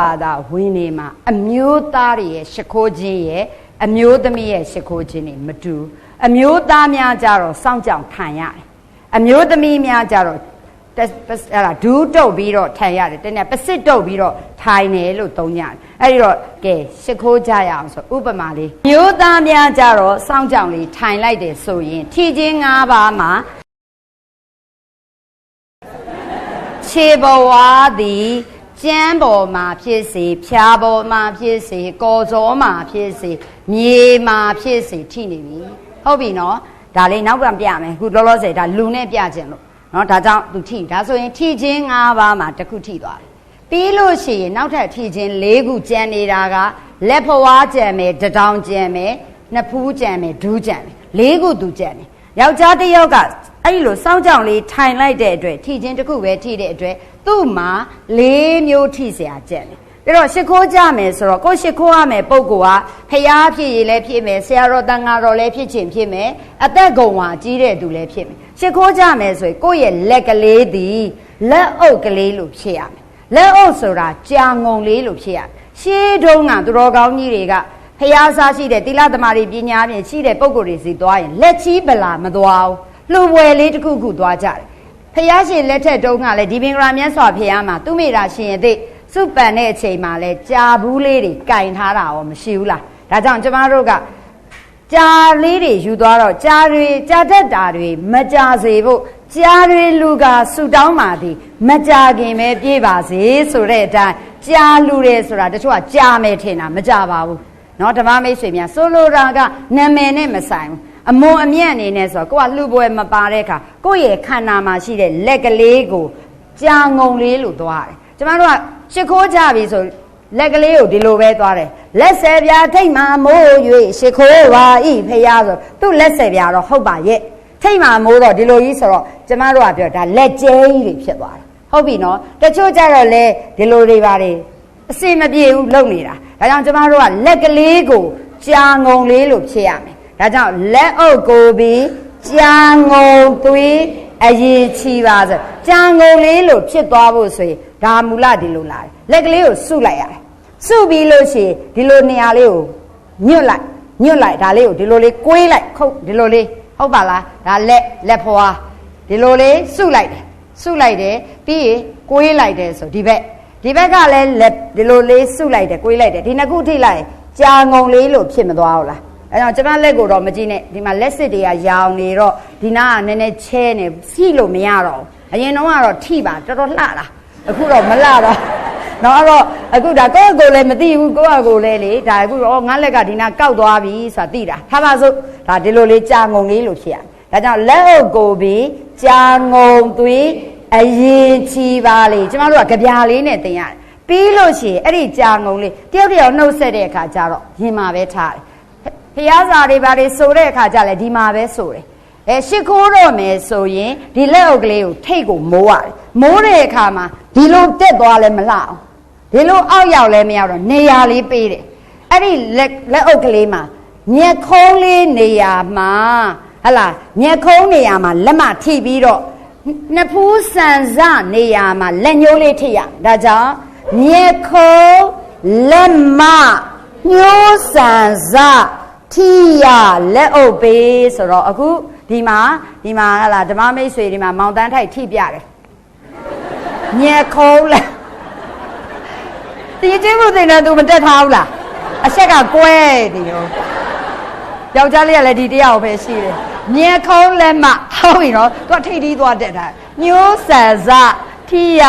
ဘာသာဝင်နေမှာအမျိုးသားတွေရဲ့ရှ िख ိုးခြင်းရဲ့အမျိုးသမီးရဲ့ရှ िख ိုးခြင်းတွေမတူအမျိုးသားများကြတော့စောင့်ကြောင်ထိုင်ရတယ်အမျိုးသမီးများကြတော့တက်အဲ့ဒါဒူးတုတ်ပြီးတော့ထိုင်ရတယ်တနေ့ပစစ်တုတ်ပြီးတော့ထိုင်တယ်လို့သုံးကြတယ်အဲ့ဒီတော့ကဲရှ िख ိုးကြရအောင်ဆိုဥပမာလေးမျိုးသားများကြတော့စောင့်ကြောင်လေးထိုင်လိုက်တယ်ဆိုရင်ထီချင်း၅ပါးမှာခြေဘဝသည် ကျမ်းပေါ်မှာဖြစ်စေဖြာပေါ်မှာဖြစ်စေကော်စောမှာဖြစ်စေမြေမှာဖြစ်စေထိနေပြီဟုတ်ပြီနော်ဒါလေးနောက်ကပြမယ်ခုလောလောဆယ်ဒါလူနဲ့ပြခြင်းလို့နော်ဒါကြောင့်သူထိဒါဆိုရင်ထိခြင်း၅ပါးမှာတစ်ခုထိသွားပြီပြီးလို့ရှိရင်နောက်ထပ်ထိခြင်း၄ခုကျန်နေတာကလက်ဖွားကြံမယ်တထောင်ကြံမယ်နှစ်ဖူးကြံမယ်ဒူးကြံမယ်၄ခုသူကြံတယ်ယောက်ျားတစ်ယောက်ကအဲ့ဒီလိုစောင်းကြောင်လေးထိုင်လိုက်တဲ့အတွက်ထိခြင်းတစ်ခုပဲထိတဲ့အတွက် သူ့မှာ၄မျိုးထိเสียကြံတယ်ပြီးတော့ရှ िख ိုးကြမယ်ဆိုတော့ကိုရှ िख ိုးရမယ်ပုံကဖျားဖြစ်ရည်လည်းဖြစ်မယ်ဆရာတော်တန်ဃာတော်လည်းဖြစ်ခြင်းဖြစ်မယ်အသက်ဂုံဝါကြီးတဲ့သူလည်းဖြစ်မယ်ရှ िख ိုးကြမယ်ဆိုရင်ကိုယ့်ရဲ့လက်ကလေးသည်လက်အုပ်ကလေးလို့ဖြစ်ရမယ်လက်အုပ်ဆိုတာကြာငုံလေးလို့ဖြစ်ရမယ်ရှေးတုန်းကသူတော်ကောင်းကြီးတွေကဖျားစားရှိတဲ့တိလသမารီပညာပြင်ရှိတဲ့ပုံကိုယ်တွေစီသွားရင်လက်ချီးပလာမသွားဘူးလှူပွဲလေးတစ်ခုခုသွားကြတယ် ဖះရှင်လက်ထက်တုန်းကလည်းဒီပင်္ဂရာမြတ်စွာဘုရားမှာသူမိတာရှင်ရဲ့သိစုပန်တဲ့အချိန်မှာလဲကြာဘူးလေးတွေကင်ထားတာရောမရှိဘူးလားဒါကြောင့်ကျမတို့ကကြာလေးတွေယူသွားတော့ကြာတွေကြာတတ်တာတွေမကြာစေဖို့ကြာတွေလူကဆူတောင်းပါသည်မကြာခင်ပဲပြေးပါစေဆိုတဲ့အတိုင်းကြာလူတယ်ဆိုတာတချို့ကကြာမယ်ထင်တာမကြာပါဘူးเนาะဓမ္မမိတ်ဆွေများဆိုလိုတာကနာမည်နဲ့မဆိုင်ဘူး အမွန်အမြတ်အနေနဲ့ဆိုတော့ကိုကလှူပွဲမပါတဲ့အခါကိုယ့်ရဲ့ခန္ဓာမှာရှိတဲ့လက်ကလေးကိုကြာငုံလေးလို့သွားတယ်ကျမတို့ကရှ िख ိုးကြပြီဆိုလက်ကလေးကိုဒီလိုပဲသွားတယ်လက်ဆယ်ပြာထိတ်မှမိုး၍ရှ िख ိုးပါဤဖះဆိုသူ့လက်ဆယ်ပြာတော့ဟုတ်ပါရဲ့ထိတ်မှမိုးတော့ဒီလိုကြီးဆိုတော့ကျမတို့ကပြောဒါလက်ကျဲကြီးတွေဖြစ်သွားတယ်ဟုတ်ပြီနော်တချို့ကြတော့လေဒီလိုတွေပါတယ်အစင်မပြေဘူးလုံနေတာဒါကြောင့်ကျမတို့ကလက်ကလေးကိုကြာငုံလေးလို့ဖြစ်ရမယ် ဒါကြောင့်လက်အုပ်ကိုပြီးကြာငုံသွေးအရေးချီပါဆိုကြာငုံလေးလို့ဖြစ်သွားဖို့ဆိုရင်ဒါမူလဒီလိုလာတယ်လက်ကလေးကိုစုလိုက်ရတယ်စုပြီးလို့ရှိရင်ဒီလိုနေရာလေးကိုညွတ်လိုက်ညွတ်လိုက်ဒါလေးကိုဒီလိုလေးကွေးလိုက်ခုတ်ဒီလိုလေးဟုတ်ပါလားဒါလက်လက်ဖွာဒီလိုလေးစုလိုက်တယ်စုလိုက်တယ်ပြီးရင်ကွေးလိုက်တယ်ဆိုဒီဘက်ဒီဘက်ကလည်းလက်ဒီလိုလေးစုလိုက်တယ်ကွေးလိုက်တယ်ဒီနှစ်ခုထိလိုက်ကြာငုံလေးလို့ဖြစ်မသွားဘူးလား အဲတော့ကျမလက်ကိုတော့မကြည့်နဲ့ဒီမှာလက်စစ်တွေကရောင်နေတော့ဒီနာကနည်းနည်းချဲနေစီလို့မရတော့ဘူးအရင်တော့ကတော့ထိပါတော်တော်လှတာအခုတော့မလှတော့နော်အဲ့တော့အခုဒါကိုယ့်ကိုယ်လည်းမသိဘူးကိုယ့်အကိုယ်လည်းလေဒါအခုတော့ငါလက်ကဒီနာကောက်သွားပြီဆိုတာသိတာထားပါစို့ဒါဒီလိုလေးကြာငုံလေးလို့ဖြစ်ရဒါကြောင့်လက်အုပ်ကိုပြီးကြာငုံသွေးအရင်ချီပါလေကျမတို့ကကြပြာလေးနဲ့တင်ရတယ်ပြီးလို့ရှိရင်အဲ့ဒီကြာငုံလေးတယောက်တယောက်နှုတ်ဆက်တဲ့အခါကျတော့ရင်မှာပဲထားတယ် ဖျားစာတွေဘာတွေဆိုတဲ့အခါကျလဲဒီမှာပဲဆိုတယ်အဲရှ िख ိုးတော့မယ်ဆိုရင်ဒီလက်အုပ်ကလေးကိုထိတ်ကိုမိုးရတယ်မိုးတဲ့အခါမှာဒီလိုတက်သွားလဲမလှအောင်ဒီလိုအောက်ရောက်လဲမရောက်တော့နေရာလေးပေးတယ်အဲ့ဒီလက်လက်အုပ်ကလေးမှာညက်ခုံးလေးနေရာမှာဟလာညက်ခုံးနေရာမှာလက်မထိပြီးတော့နှစ်ဖူးဆန်စနေရာမှာလက်ညှိုးလေးထိရဒါကြောင့်ညက်ခုံးလက်မညှိုးဆန်စ ထိရလက်အုပ်ပေးဆိုတော့အခုဒီမှာဒီမှာဟလာဓမ္မမိတ်ဆွေဒီမှာမောင်တန်းထိုက်ထိပြတယ်ညက်ခုံးလက်တင်းချင်းမှုတင်တယ်သူမတက်ထားဘူးလားအဆက်ကကွဲဒီရောယောက်ျားလေးကလည်းဒီတရားကိုပဲရှိတယ်ညက်ခုံးလက်မဟုတ်ပြီနော်သူကထိတ်တီးသွားတက်တာညိုးဆန်စထိရ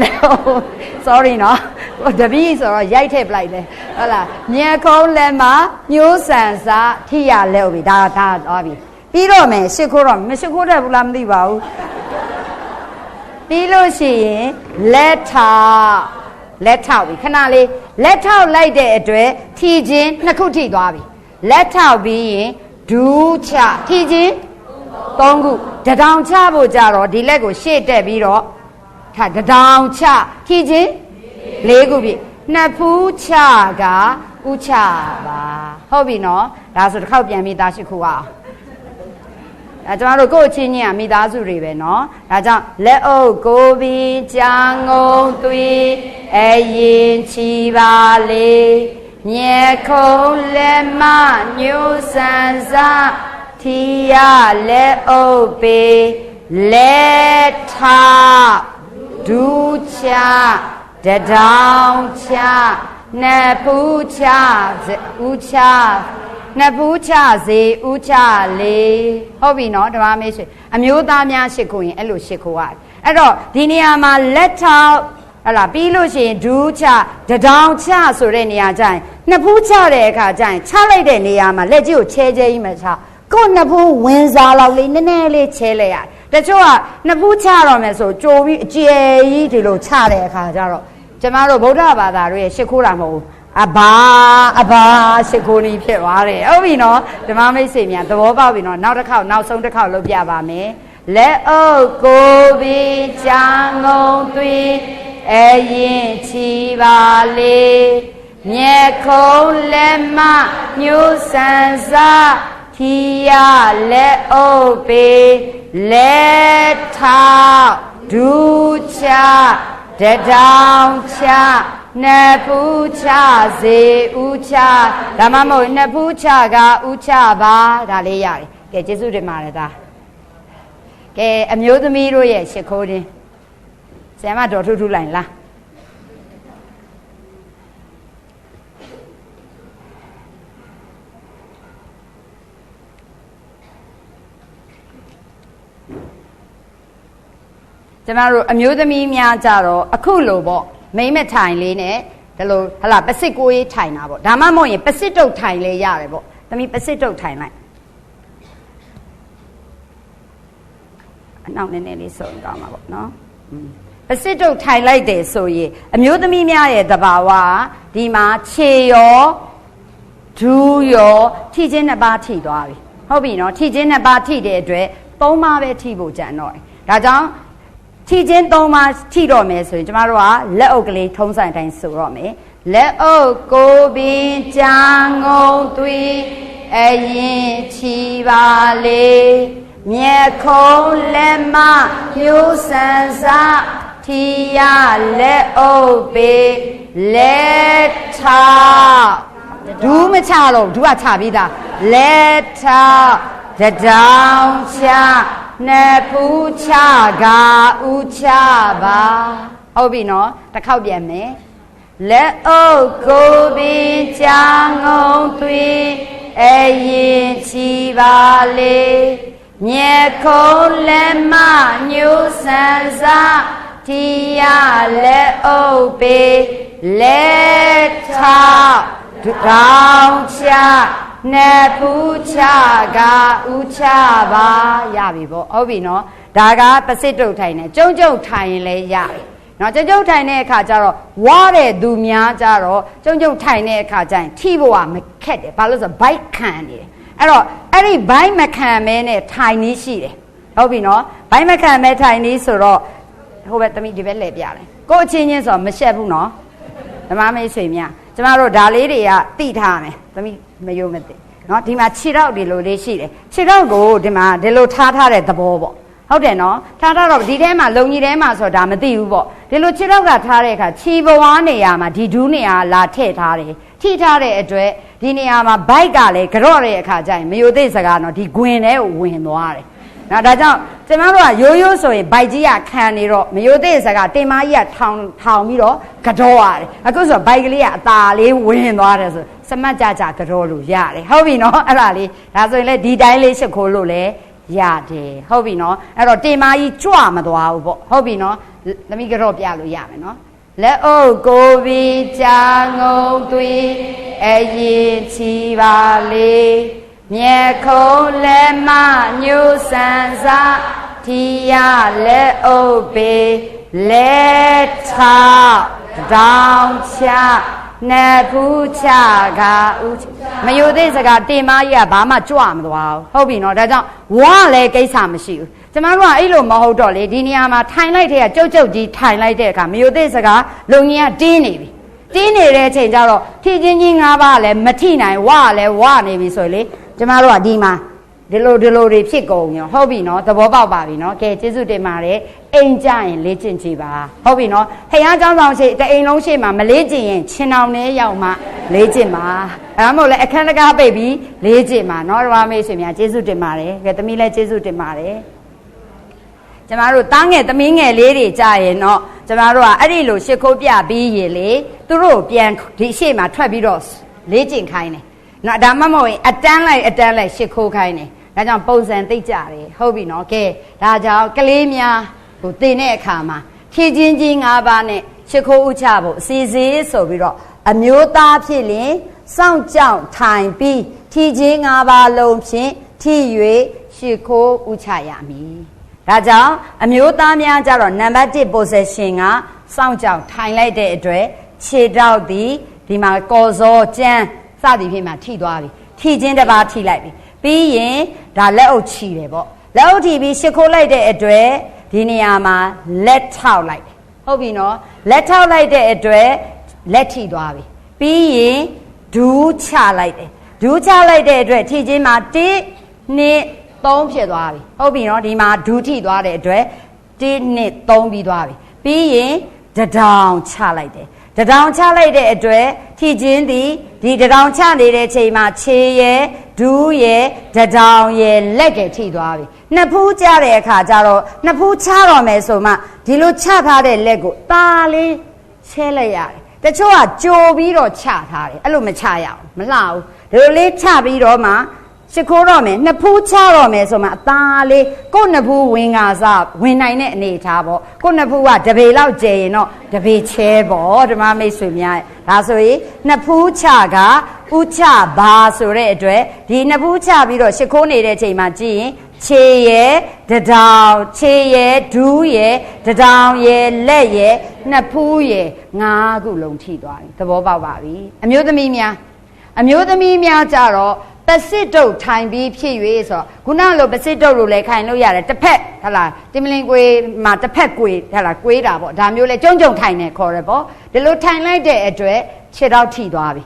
လက်အုပ် sorry နော် တပည့်ဆိုတော့ရိုက်ထည့်ပလိုက်တယ်ဟုတ်လားညက်ခုံးလက်မညိုးဆန်စထိရလက်အုပ်ပြီဒါဒါသွားပြီပြီးတော့မယ်ရှ िख ိုးတော့မရှိခိုးတတ်ဘူးလားမသိပါဘူးပြီးလို့ရှိရင်လက်ထောက်လက်ထောက်ပြီခဏလေးလက်ထောက်လိုက်တဲ့အတွက်ထီချင်းနှစ်ခုထိသွားပြီလက်ထောက်ပြီးရင်ဒူးချထီချင်းသုံးခုတထောင်ချဖို့ကြတော့ဒီလက်ကိုရှေ့တက်ပြီးတော့ထားတထောင်ချထီချင်း လေးခုပြီနှစ်ဖူးချကဥချပါဟုတ်ပြီနော်ဒါဆိုတစ်ခေါက်ပြန်ပြီးသားရှိခုအောင် ဒါကျမတို့ကိုယ့်အချင်းချင်းကမိသားစုတွေပဲเนาะဒါကြောင့်လက်အုပ်ကိုပင်ကြာငုံသွေးအရင်ချီပါလေမြေခုံးလက်မညိုးဆန်စားထီရလက်အုပ်ပေလက်ထဒူးချ တဒောင်ချနှစ်ဖူးချဦးချနှစ်ဖူးချစေဦးချလေဟုတ်ပြီနော်ဓမ္မမေးဆွေအမျိုးသားများရှ िख ိုရင်အဲ့လိုရှ िख ိုရတယ်အဲ့တော့ဒီနေရာမှာလက်ထောက်ဟလာပြီးလို့ရှိရင်ဒူးချတဒောင်ချဆိုတဲ့နေရာကျရင်နှစ်ဖူးချတဲ့အခါကျရင်ချလိုက်တဲ့နေရာမှာလက်ကြီးကိုချဲချဲကြီးမှချကိုယ်နှစ်ဖူးဝင်စားလောက်လေးနည်းနည်းလေးချဲလိုက်ရတယ်တချို့ကနှစ်ဖူးချတော့မယ်ဆိုကြိုပြီးအကျယ်ကြီးဒီလိုချတဲ့အခါကျတော့ ကျမတို့ဗုဒ္ဓဘာသာတို့ရဲ့ရှ िख ိုးတာမဟုတ်ဘူးအဘာအဘာရှ िख ိုးနီးဖြစ်သွားတယ်ဟုတ်ပြီနော်ဓမ္မမိတ်ဆွေများသဘောပေါက်ပြီနော်နောက်တစ်ခေါက်နောက်ဆုံးတစ်ခေါက်လုပ်ပြပါမယ်လက်အုပ်ကိုပြီးချာငုံသွေးအရင်ချီပါလေမြေခုံးလက်မညှိုးဆန်စားခီရလက်အုပ်ပေလက်ထောက်ဒူးချ တတောင်ချနှစ်ဖူးချစေဥချဒါမှမဟုတ်နှစ်ဖူးချကဥချပါဒါလေးရတယ်ကဲကျေးဇူးတင်ပါတယ်သားကဲအမျိုးသမီးတို့ရဲ့ရှ िख ိုးခြင်းဆရာမတော်ထုထုလိုက်လား ကျမတို့အမျိုးသမီးများကြတော့အခုလိုပေါ့မိမ့်မထိုင်လေးနဲ့ဒီလိုဟလာပစစ်ကိုရေးထိုင်တာပေါ့ဒါမှမဟုတ်ရင်ပစစ်တုတ်ထိုင်လဲရတယ်ပေါ့သမီးပစစ်တုတ်ထိုင်လိုက်အနောက်နည်းနည်းလေးစုံသွားမှာပေါ့နော်ပစစ်တုတ်ထိုင်လိုက်တယ်ဆိုရင်အမျိုးသမီးများရဲ့တဘာဝဒီမှာခြေရောဒူးရောထိချင်းနှစ်ပါးထိသွားပြီဟုတ်ပြီနော်ထိချင်းနှစ်ပါးထိတဲ့အတွက်သုံးပါးပဲထိဖို့ကြံတော့တယ်ဒါကြောင့် ထိချင်းသုံးပါးထိတော့မယ်ဆိုရင်ကျမတို့ကလက်အုပ်ကလေးထုံးစံတိုင်းဆိုတော့မယ်လက်အုပ်ကိုပင်ကြာငုံသွေးအရင်ချီပါလေမြေခုံးလက်မမျိုးဆန်စားထီရလက်အုပ်ပေလက်ထောက်ဒူးမချတော့ဒူးကချပြီးသားလက်ထောက်တဒောင်ချ နှစ်ဖူးချကဥချပါဟုတ်ပြီနော်တစ်ခေါက်ပြန်မယ်လက်အုပ်ကိုပင်ကြာငုံသွေးအရင်ချီပါလေမြေခုံးလက်မညိုးဆန်စားတီရလက်အုပ်ပေလက်ထောက်တောင်ချ နှစ်ဖူးချကဥချပါရပြီပေါ့ဟုတ်ပြီနော်ဒါကပစစ်တုတ်ထိုင်နေကျုံကျုံထိုင်ရင်လည်းရတယ်နော်ကျုံကျုံထိုင်တဲ့အခါကျတော့ဝါတဲ့သူများကြတော့ကျုံကျုံထိုင်တဲ့အခါကျရင်ထိဖို့ကမခက်တယ်ဘာလို့ဆိုဘိုက်ခံနေတယ်အဲ့တော့အဲ့ဒီဘိုက်မခံမဲနဲ့ထိုင်နည်းရှိတယ်ဟုတ်ပြီနော်ဘိုက်မခံမဲထိုင်နည်းဆိုတော့ဟိုဘက်သမီးဒီဘက်လှည့်ပြတယ်ကို့အချင်းချင်းဆိုတော့မရှက်ဘူးနော်ဓမ္မမိတ်ဆွေများ ကျမတို့ဒါလေးတွေကတိထားမယ်သမီးမယုံမသိနော်ဒီမှာခြေထောက်ဒီလိုလေးရှိတယ်ခြေထောက်ကိုဒီမှာဒီလိုထားထားတဲ့သဘောပေါ့ဟုတ်တယ်နော်ထားထားတော့ဒီထဲမှာလုံကြီးထဲမှာဆိုတော့ဒါမသိဘူးပေါ့ဒီလိုခြေထောက်ကထားတဲ့အခါခြီးပွားနေရာမှာဒီဒူးနေရာလာထည့်ထားတယ်ထိထားတဲ့အတွက်ဒီနေရာမှာဘိုက်ကလည်းကြော့တဲ့အခါကျရင်မယိုသိစကားတော့ဒီဂွင်ထဲကိုဝင်သွားတယ် နော်ဒါကြောင့်ကျမတို့ကရိုးရိုးဆိုရင်ဘိုက်ကြီးကခံနေတော့မယိုသိစကားတင်မကြီးကထောင်ထောင်ပြီးတော့ကြောရတယ်အခုဆိုဘိုက်ကလေးကအตาလေးဝင်သွားတယ်ဆိုစမတ်ကြကြကြောလို့ရတယ်ဟုတ်ပြီနော်အဲ့ဒါလေးဒါဆိုရင်လေဒီတိုင်းလေးရှစ်ခိုးလို့လေရတယ်ဟုတ်ပြီနော်အဲ့တော့တင်မကြီးကြွမသွားဘူးပေါ့ဟုတ်ပြီနော်သမီးကြောပြလို့ရမယ်နော်လက်အုပ်ကိုပြီးကြာငုံသွေးအရင်ချီပါလေ မြေခုံးလက်မညိုးဆန်စားထီရလက်အုပ်ပေလက်ထောက်တောင်ချနှစ်ဖူးချကဥမယိုသေးစကားတင်မကြီးကဘာမှကြွမသွားဘူးဟုတ်ပြီနော်ဒါကြောင့်ဝါလည်းကိစ္စမရှိဘူးကျမတို့ကအဲ့လိုမဟုတ်တော့လေဒီနေရာမှာထိုင်လိုက်တဲ့ကကြုတ်ကြုတ်ကြီးထိုင်လိုက်တဲ့အခါမယိုသေးစကားလုံကြီးကတင်းနေပြီတင်းနေတဲ့အချိန်ကျတော့ထိချင်းချင်း၅ပါးလည်းမထိနိုင်ဝါလည်းဝါနေပြီဆိုလေ ကျမတို့ကဒီမှာ ဒီလိုဒီလိုတွေဖြစ်ကုန်ရောဟုတ်ပြီနော်သဘောပေါက်ပါပြီနော်ကဲကျေးဇူးတင်ပါတယ်အိမ်ကြရင်လေ့ကျင့်ကြည့်ပါဟုတ်ပြီနော်ဖခင်เจ้าဆောင်ရှိတအိမ်လုံးရှိမှမလေ့ကျင့်ရင်ချင်းအောင်နဲ့ရောက်မှလေ့ကျင့်ပါအဲဒါမို့လဲအခန်းတကားပိတ်ပြီးလေ့ကျင့်ပါနော်ဓမ္မမေရှင်များကျေးဇူးတင်ပါတယ်ကဲသမီးလည်းကျေးဇူးတင်ပါတယ်ကျမတို့တားငယ်သမီးငယ်လေးတွေကြာရင်တော့ကျမတို့ကအဲ့ဒီလိုရှ िख ိုးပြပြီးရင်လေသူတို့ပြန်ဒီရှေ့မှာထွက်ပြီးတော့လေ့ကျင့်ခိုင်းတယ် နော်ဒါမှမဟုတ်ရင်အတန်းလိုက်အတန်းလိုက်ရှစ်ခိုးခိုင်းတယ်ဒါကြောင့်ပုံစံသိကြတယ်ဟုတ်ပြီနော်ကဲဒါကြောင့်ကလေးများဟိုတင်တဲ့အခါမှာဖြည့်ချင်းချင်း၅ပါးနဲ့ရှစ်ခိုးဥချဖို့အစီအစဉ်ဆိုပြီးတော့အမျိုးသားဖြစ်ရင်စောင့်ကြောင့်ထိုင်ပြီးထီချင်း၅ပါးလုံးဖြင့်ထီ၍ရှ िख ိုးဥချရမည်။ဒါကြောင့်အမျိုးသားများကြတော့နံပါတ်1 position ကစောင့်ကြောင့်ထိုင်လိုက်တဲ့အတွက်ခြေထောက်သည်ဒီမှာကော်စောကျန်း စသည်ဖြင့်မှထိသွားပြီထိချင်းတစ်ပါးထိလိုက်ပြီပြီးရင်ဒါလက်အုပ်ချီတယ်ပေါ့လက်အုပ်ထီပြီးရှ िख ိုးလိုက်တဲ့အတွက်ဒီနေရာမှာလက်ထောက်လိုက်ဟုတ်ပြီနော်လက်ထောက်လိုက်တဲ့အတွက်လက်ထိသွားပြီပြီးရင်ဒူးချလိုက်တယ်ဒူးချလိုက်တဲ့အတွက်ထိချင်းမှာ1 2 3ဖြစ်သွားပြီဟုတ်ပြီနော်ဒီမှာဒူးထိသွားတဲ့အတွက်1 2 3ပြီးသွားပြီပြီးရင်တဒောင်ချလိုက်တယ် တဒောင်ချလိုက်တဲ့အတွက်ထိချင်းသည်ဒီတဒောင်ချနေတဲ့ချိန်မှာခြေရယ်ဒူးရယ်တဒောင်ရယ်လက်ကထိသွားပြီနှစ်ဖူးကြတဲ့အခါကျတော့နှစ်ဖူးချတော့မယ်ဆိုမှဒီလိုချထားတဲ့လက်ကိုตาလေးချဲလိုက်ရတယ်တချို့ကကြိုပြီးတော့ချထားတယ်အဲ့လိုမချရအောင်မလှဘူးဒီလိုလေးချပြီးတော့မှ ရှ िख ိုးတော့မယ်နှစ်ဖူးချတော့မယ်ဆိုမှအသားလေးကို့နှစ်ဖူးဝင်ကစားဝင်နိုင်တဲ့အနေထားပေါ့ကို့နှစ်ဖူးကတပေလောက်ကျယ်ရင်တော့တပေချဲပေါ့ဓမ္မမိတ်ဆွေများဒါဆိုရင်နှစ်ဖူးချကဥချဘာဆိုတဲ့အတွက်ဒီနှစ်ဖူးချပြီးတော့ရှ िख ိုးနေတဲ့ချိန်မှာကြည့်ရင်ခြေရယ်တဒောင်ခြေရယ်ဒူးရယ်တဒောင်ရယ်လက်ရယ်နှစ်ဖူးရယ်ငါးခုလုံးထိသွားပြီသဘောပေါက်ပါပြီအမျိုးသမီးများအမျိုးသမီးများကြတော့ ပစစ်တုတ်ထိုင်ပြီးဖြစ်၍ဆိုတော့ခုနလိုပစစ်တုတ်လိုလည်းခိုင်လို့ရတယ်တစ်ဖက်ဟလာတင်မလင်ကွေမှာတစ်ဖက်ကွေဟလာကွေးတာပေါ့ဒါမျိုးလဲကြုံကြုံထိုင်နေခေါ်ရပေါ့ဒီလိုထိုင်လိုက်တဲ့အတွက်ခြေတော့ထိသွားပြီ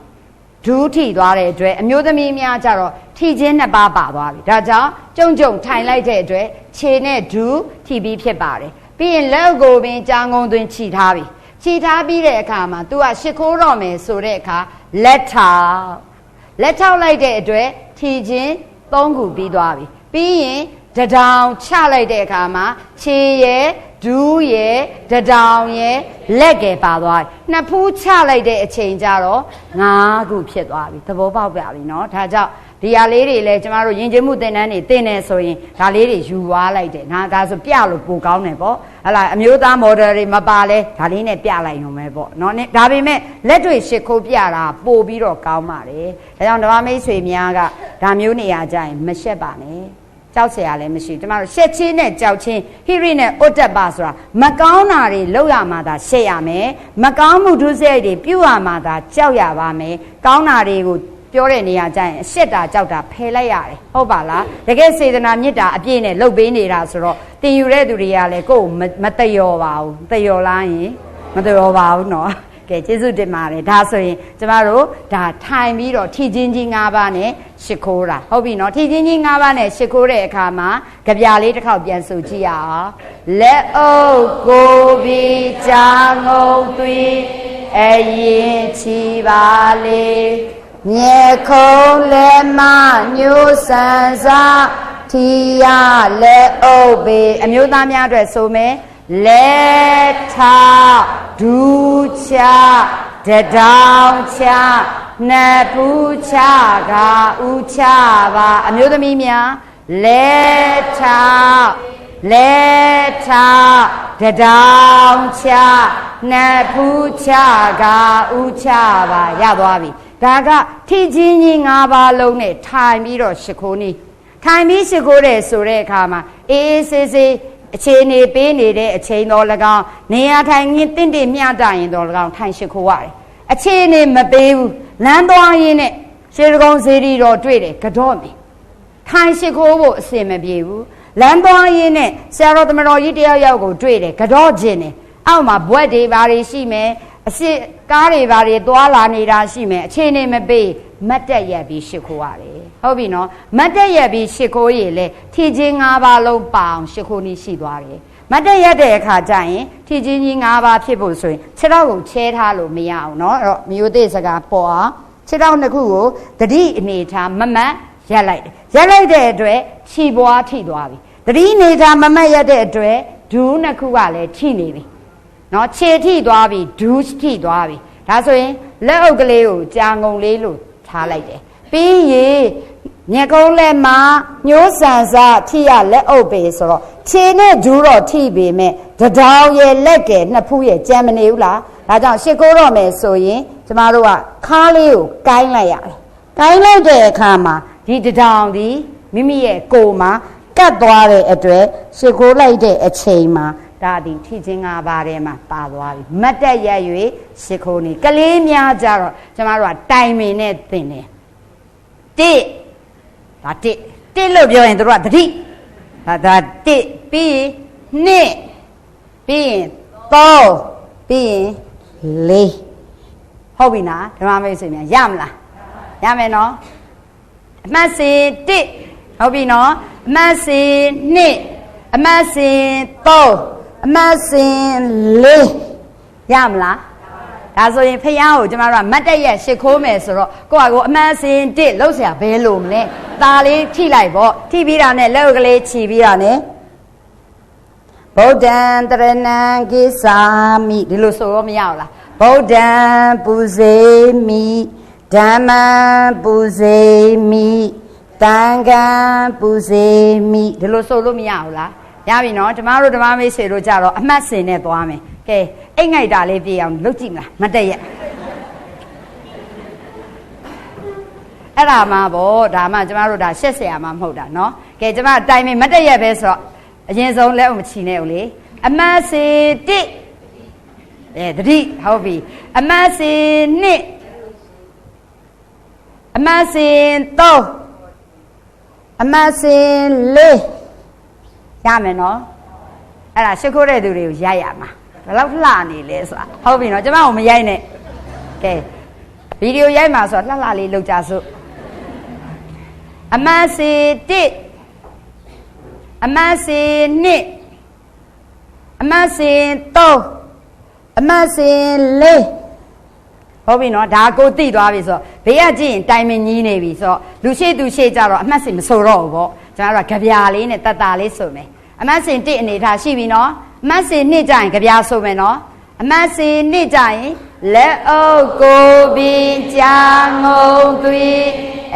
ဒူးထိသွားတဲ့အတွက်အမျိုးသမီးများကြတော့ထိချင်းနှစ်ပါးပါသွားပြီဒါကြောင့်ကြုံကြုံထိုင်လိုက်တဲ့အတွက်ခြေနဲ့ဒူးထိပြီးဖြစ်ပါတယ်ပြီးရင်လက်ကိုပင်ကြာငုံသွင်းခြိထားပြီခြိထားပြီးတဲ့အခါမှာ तू ကရှ िख ိုးတော့မယ်ဆိုတဲ့အခါလက်ထောက် လက်ထောက်လိုက်တဲ့အတွက်ထီချင်း၃ခုပြီးသွားပြီပြီးရင်တဒောင်ချလိုက်တဲ့အခါမှာခြေရယ်ဒူးရယ်တဒောင်ရယ်လက်ကယ်ပါသွားပြီနှစ်ဖူးချလိုက်တဲ့အချိန်ကျတော့၅ခုဖြစ်သွားပြီသဘောပေါက်ပါပြီเนาะဒါကြောင့်ဒီဟာလေးတွေလည်းကျမတို့ယဉ်ကျေးမှုသင်တန်းတွေသင်နေဆိုရင်ဒါလေးတွေယူသွားလိုက်တယ်ဒါဒါဆိုပြလို့ပိုကောင်းတယ်ပေါ့ ဟလာအမျိုးသားမော်ဒယ်တွေမပါလဲဒါလေးနဲ့ပြလိုက်ရုံပဲပေါ့เนาะဒါပေမဲ့လက်တွေရှစ်ခိုးပြတာပို့ပြီးတော့ကောင်းပါတယ်ဒါကြောင့်ဓမ္မမိတ်ဆွေများကဒါမျိုးနေရာကြရင်မရှက်ပါနဲ့ကြောက်เสียရလည်းမရှိကျမတို့ရှက်ချင်းနဲ့ကြောက်ချင်းဟိရိနဲ့ဥတ္တပဆိုတာမကောင်းတာတွေလောက်ရမှာသာရှက်ရမယ်မကောင်းမှုဒုစရိုက်တွေပြုတ်ရမှာသာကြောက်ရပါမယ်ကောင်းတာတွေကို ပြောတဲ့နေရာကျရင်အရှက်တာကြောက်တာဖယ်လိုက်ရတယ်ဟုတ်ပါလားတကယ်စေတနာမေတ္တာအပြည့်နဲ့လှုပ်ပေးနေတာဆိုတော့တင်ယူတဲ့သူတွေကလည်းကိုယ်မတယောပါဘူးတယောလားယင်မတယောပါဘူးနော်ကဲကျေးဇူးတင်ပါတယ်ဒါဆိုရင်ကျမတို့ဒါထိုင်ပြီးတော့ထီချင်းကြီး၅ပါးနဲ့ရှ िख ိုးတာဟုတ်ပြီနော်ထီချင်းကြီး၅ပါးနဲ့ရှ िख ိုးတဲ့အခါမှာကြပြလေးတစ်ခေါက်ပြန်ဆိုကြည့်ရအောင်လက်အုပ်ကိုပြီးကြာငုံသွေးအရင်ချီပါလေ မြေခုံးလက်မညိုးဆန်စားထီရလက်အုပ်ပေအမျိုးသားများအတွက်ဆိုမယ်လက်ထဒူးချတဒောင်ချနတ်ပူးချကဥချပါအမျိုးသမီးများလက်ထလက်ထတဒောင်ချနတ်ပူးချကဥချပါရသွားပြီ ဒါကထိချင်းကြီး၅ပါးလုံးနဲ့ထိုင်ပြီးတော့ရှ िख ိုးနေထိုင်ပြီးရှ िख ိုးတယ်ဆိုတဲ့အခါမှာအေးအေးဆေးဆေးအခြေအနေပေးနေတဲ့အချိန်တော်၎င်းနေရာထိုင်ရင်တင့်တင့်မျှတရင်တော်၎င်းထိုင်ရှိခိုးရတယ်အခြေအနေမပေးဘူးလမ်းသွားရင်းနဲ့ရှေးကုန်းစေတီတော်တွေ့တယ်ကတော့မြင်ထိုင်ရှိခိုးဖို့အစင်မပြေဘူးလမ်းသွားရင်းနဲ့ဆရာတော်သမတော်ကြီးတယောက်ယောက်ကိုတွေ့တယ်ကတော့ကျင်တယ်အောက်မှာဘွက်တွေဘာတွေရှိမယ် အစ်ကားတွေဘာတွေသွားလာနေတာရှိမယ်အခြေအနေမပေးမတ်တက်ရက်ပြီးရှိခိုးရတယ်ဟုတ်ပြီနော်မတ်တက်ရက်ပြီးရှ िख ိုးရည်လဲထီချင်း၅ပါးလုံးပအောင်ရှ िख ိုးနည်းရှိသွားတယ်မတ်တက်ရက်တဲ့အခါကျရင်ထီချင်းကြီး၅ပါးဖြစ်ဖို့ဆိုရင်ခြေထောက်ကိုချဲထားလို့မရအောင်နော်အဲ့တော့မြို့သေးစကားပေါ်အောင်ခြေထောက်နှစ်ခုကိုတတိအနေထားမမတ်ရက်လိုက်တယ်ရက်လိုက်တဲ့အတွက်ခြီပွားထိသွားပြီတတိအနေထားမမတ်ရက်တဲ့အတွက်ဒူးနှစ်ခုကလည်းထိနေပြီ နော်ခြေထိသွားပြီဒူးထိသွားပြီဒါဆိုရင်လက်အုပ်ကလေးကိုကြာငုံလေးလို့ထားလိုက်တယ်ပြီးရင်ညကုံးလက်မှာညိုးဆန်စားထိရလက်အုပ်ပဲဆိုတော့ခြေနဲ့ဒူးတော့ထိပေမဲ့တဒောင်ရဲ့လက်ကဲနှစ်ဖူးရဲ့ကြံမနေဘူးလားဒါကြောင့်ရှ िख ိုးတော့မယ်ဆိုရင်ကျမတို့ကခါးလေးကိုကိုင်းလိုက်ရတယ်ကိုင်းလိုက်တဲ့အခါမှာဒီတဒောင်ဒီမိမိရဲ့ကိုယ်မှာကတ်သွားတဲ့အတွက်ရှ िख ိုးလိုက်တဲ့အချိန်မှာ ဒါဒီထီချင်း၅ပါးထဲမှာပါသွားပြီမတ်တက်ရက်၍ရှ िख ိုးနေကလေးများကြတော့ကျမတို့ကတိုင်ပင်နဲ့သင်တယ်တစ်ဒါတစ်တစ်လို့ပြောရင်တို့ကတတိဒါဒါတစ်ပြီးရင်နှစ်ပြီးရင်သုံးပြီးရင်လေးဟုတ်ပြီနော်ဓမ္မမိတ်ဆွေများရမလားရမယ်နော်အမှတ်စဉ်တစ်ဟုတ်ပြီနော်အမှတ်စဉ်နှစ်အမှတ်စဉ်သုံး အမှတ်စဉ်လေးရမလားဒါဆိုရင်ဖះကိုကျမတို့ကမတ်တက်ရက်ရှ िख ိုးမယ်ဆိုတော့ကိုယ့်ဟာကိုယ်အမှန်စင်တစ်လှုပ်เสียဘဲလို့မလဲตาလေးထိလိုက်ပေါ့ထိပြီးတာနဲ့လက်ဥကလေးခြီပြီးတာနဲ့ဗုဒ္ဓံတရဏံကိသာမိဒီလိုဆိုရောမရဘူးလားဗုဒ္ဓံပူဇေမိဓမ္မံပူဇေမိတန်ခံပူဇေမိဒီလိုဆိုလို့မရဘူးလား ရပြီနော်ဓမ္မတို့ဓမ္မမိတ်ဆွေတို့ကြတော့အမှတ်စင်နဲ့သွားမယ်ကဲအိတ်ငိုက်တာလေးပြေအောင်လုပ်ကြည့်မလားမတ်တက်ရက်အဲ့ဒါမှဗောဒါမှကျမတို့ဒါရှက်เสียမှမဟုတ်တာเนาะကဲကျမတိုင်မင်မတ်တက်ရက်ပဲဆိုတော့အရင်ဆုံးလက်မချီနဲ့ဦးလေအမတ်စီတိအဲတတိဟုတ်ပြီအမတ်စီနှစ်အမတ်စီသုံးအမတ်စီလေး ရမယ်နော်အဲ့ဒါရှ िख ိုးတဲ့သူတွေကိုရိုက်ရမှာဘယ်လောက်လှနေလဲဆိုတာဟုတ်ပြီနော်ကျမကမရိုက်နဲ့ကဲဗီဒီယိုရိုက်မှာဆိုတော့လှလှလေးလောက်ကြစို့အမတ်စီတစ်အမတ်စီနှစ်အမတ်စီသုံးအမတ်စီလေးဟုတ်ပြီနော်ဒါကိုသိသွားပြီဆိုတော့ဘေးကကြည့်ရင်တိုင်မင်ကြီးနေပြီဆိုတော့လူရှိသူရှိကြတော့အမှတ်စင်မဆိုတော့ဘူးပေါ့ကျွန်တော်တို့ကကြပြာလေးနဲ့တတ်တာလေးဆိုမယ် အမတ်စင်တစ်အနေထားရှိပြီနော်အမတ်စင်နှစ်ကြရင်ကြပြာဆိုမယ်နော်အမတ်စင်နှစ်ကြရင်လက်အုပ်ကိုပင်ကြာငုံသွေး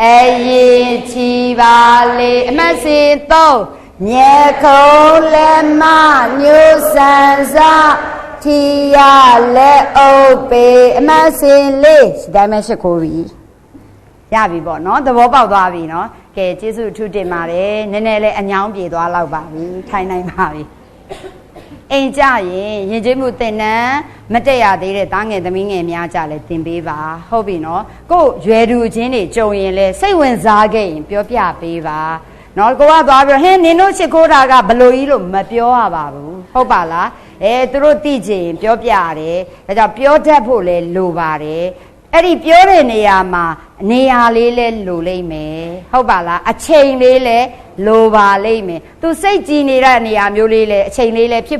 အရင်ချီပါလေအမတ်စင်သုံးမြေခုံးလက်မညိုဆန်စားထီရလက်အုပ်ပေအမတ်စင်လေးဒီတိုင်းမရှိခိုးပြီရပြီပေါ့နော်သဘောပေါက်သွားပြီနော် ကဲကျေးဇူးအထူးတင်ပါတယ်နည်းနည်းလေးအညောင်းပြေသွားလောက်ပါပြီထိုင်နိုင်ပါပြီအိမ်ကြရင်ရင်ကျေးမှုတင်နန်းမတက်ရသေးတဲ့တားငယ်သမီးငယ်များကြလဲတင်ပေးပါဟုတ်ပြီနော်ကို့ရွယ်သူချင်းတွေကြုံရင်လဲစိတ်ဝင်စားခဲ့ရင်ပြောပြပေးပါနော်ကိုကသွားပြီးဟင်းနင်တို့ချစ်ခိုးတာကဘလို့ကြီးလို့မပြောရပါဘူးဟုတ်ပါလားအဲသူတို့သိချင်ပြောပြရတယ်ဒါကြောင့်ပြောတတ်ဖို့လဲလိုပါတယ် အဲ့ဒီပြောတဲ့နေရာမှာနေရာလေးလဲလိုလိမ့်မယ်ဟုတ်ပါလားအချိန်လေးလဲလိုပါလိမ့်မယ်သူစိတ်ကြည်နေတဲ့နေရာမျိုးလေးလဲအချိန်လေးလဲဖြစ်ဖို့